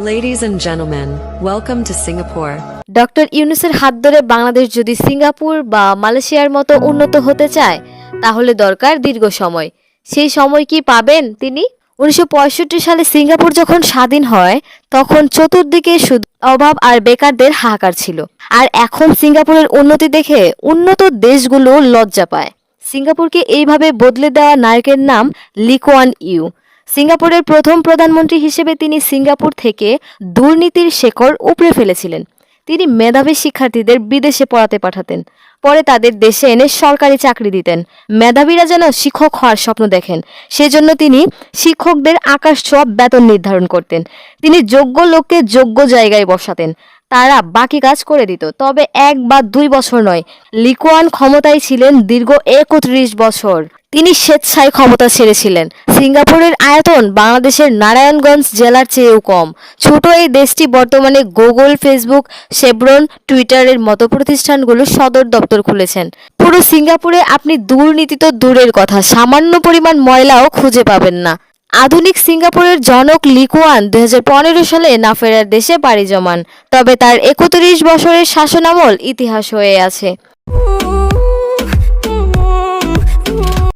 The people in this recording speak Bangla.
Ladies and gentlemen, welcome to Singapore. Doctor ইউনুসের হাত ধরে বাংলাদেশ যদি সিঙ্গাপুর বা মালয়েশিয়ার মতো উন্নত হতে চায় তাহলে দরকার দীর্ঘ সময়। সেই সময় কি পাবেন তিনি? উনিশশো পঁয়ষট্টি সালে সিঙ্গাপুর যখন স্বাধীন হয় তখন চতুর্দিকে শুধু অভাব আর বেকারদের হাহাকার ছিল। আর এখন সিঙ্গাপুরের উন্নতি দেখে উন্নত দেশগুলো লজ্জা পায়। সিঙ্গাপুরকে এইভাবে বদলে দেওয়া নায়কের নাম লিকোয়ান ইউ। সিঙ্গাপুরের প্রথম প্রধানমন্ত্রী হিসেবে তিনি সিঙ্গাপুর থেকে দুর্নীতির শেকড় উপড়ে ফেলেছিলেন। তিনি মেধাবী শিক্ষার্থীদের বিদেশে পড়াতে পাঠাতেন। পরে তাদের দেশে এনে সরকারি চাকরি দিতেন। মেধাবীরা যেন শিক্ষক হওয়ার স্বপ্ন দেখেন, সেজন্য তিনি শিক্ষকদের আকাশ ছোঁয়া বেতন নির্ধারণ করতেন। তিনি যোগ্য লোককে যোগ্য জায়গায় বসাতেন। তারা বাকি কাজ করে দিত। তবে এক বা দুই বছর নয়, লিকুয়ান ক্ষমতায় ছিলেন দীর্ঘ একত্রিশ বছর। তিনি স্বেচ্ছায় ক্ষমতা ছেড়েছিলেন। সিঙ্গাপুরের আয়তন বাংলাদেশের নারায়ণগঞ্জ জেলার চেয়েও কম। ছোট এই দেশটি বর্তমানে গুগল, ফেসবুক, শেব্রন, টুইটারের মতো প্রতিষ্ঠানগুলো সদর দপ্তর খুলেছেন। পুরো সিঙ্গাপুরে আপনি দুর্নীতি তো দূরের কথা, সামান্য পরিমাণ ময়লাও খুঁজে পাবেন না। আধুনিক সিঙ্গাপুরের জনক লিকুয়ান দুই হাজার পনেরো সালে নাফেরার দেশে পাড়ি জমান, তবে তার একত্রিশ বছরের শাসনামল ইতিহাস হয়ে আছে।